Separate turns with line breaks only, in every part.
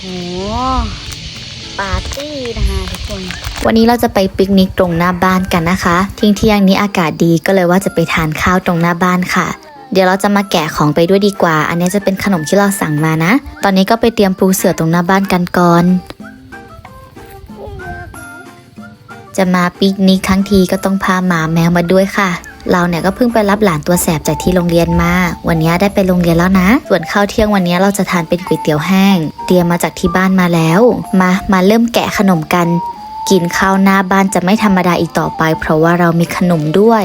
โอ้ปาร์ตี้นะคะทุกคน
วันนี้เราจะไปปิกนิกตรงหน้าบ้านกันนะคะทิ้งเที่ยงนี้อากาศดีก็เลยว่าจะไปทานข้าวตรงหน้าบ้านค่ะ เดี๋ยวเราจะมาแกะของไปด้วยดีกว่า อันนี้จะเป็นขนมที่เราสั่งมานะ ตอนนี้ก็ไปเตรียมปูเสือตรงหน้าบ้านกันก่อน จะมาปิกนิกทั้งทีก็ต้องพาหมาแมวมาด้วยค่ะ เราเนี่ยก็เพิ่งไปรับหลานตัวแสบจากที่โรงเรียนมา วันนี้ได้ไปโรงเรียนแล้วนะ ส่วนข้าวเที่ยงวันนี้เราจะทานเป็นก๋วยเตี๋ยวแห้ง เตรียมมาจากที่บ้านมาแล้ว มา มาเริ่มแกะขนมกัน กินข้าวหน้าบ้านจะไม่ธรรมดาอีกต่อไป เพราะว่าเรามีขนมด้วย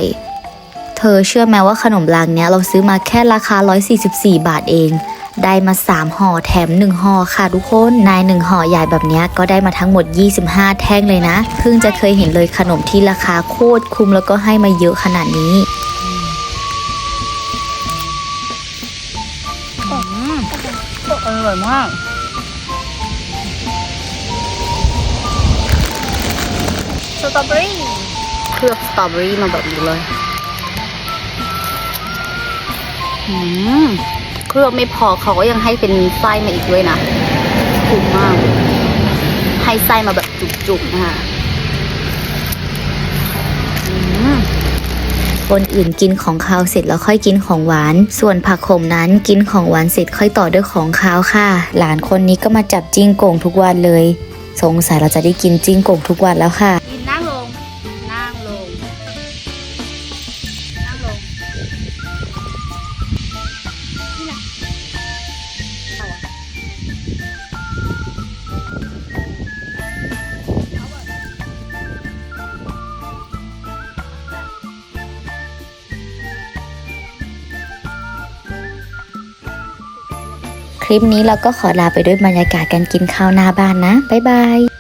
เธอเชื่อไหมว่าขนมรางเนี้ยเราซื้อมาแค่ราคา 144 บาทเอง ได้มา 3ห่อแถม 1ห่อค่ะทุกคนนาย1ห่อใหญ่แบบเนี้ยก็ได้มาทั้งหมด 25 แท่งเลยนะ เพิ่งจะเคยเห็นเลยขนมที่ราคาโคตรคุ้มแล้วก็ให้มาเยอะขนาดนี้
อร่อยมากสตรอเบอรี่เคลือบสตรอเบอรี่มาแบบนี้เลย อืมเค ลือบไม่พอเขาก็ยังให้เป็นไส้มาอีกด้วยนะคุ้มมาก ให้ไส้มาแบบจุกๆนะคะอืม
คนอื่นกินของคาวเสร็จแล้วค่อยกินของหวาน ส่วนผักขมนั้นกินของหวานเสร็จค่อยต่อด้วยของคาวค่ะ หลานคนนี้ก็มาจับจิ้งโก่งทุกวันเลย สงสัยเราจะได้กินจิ้งโก่งทุกวันแล้วค่ะ
ยินนั่งลง นั่งลง
คลิปนี้เราก็ขอลาไปด้วยบรรยากาศการกินข้าวหน้าบ้านนะ บ๊ายบาย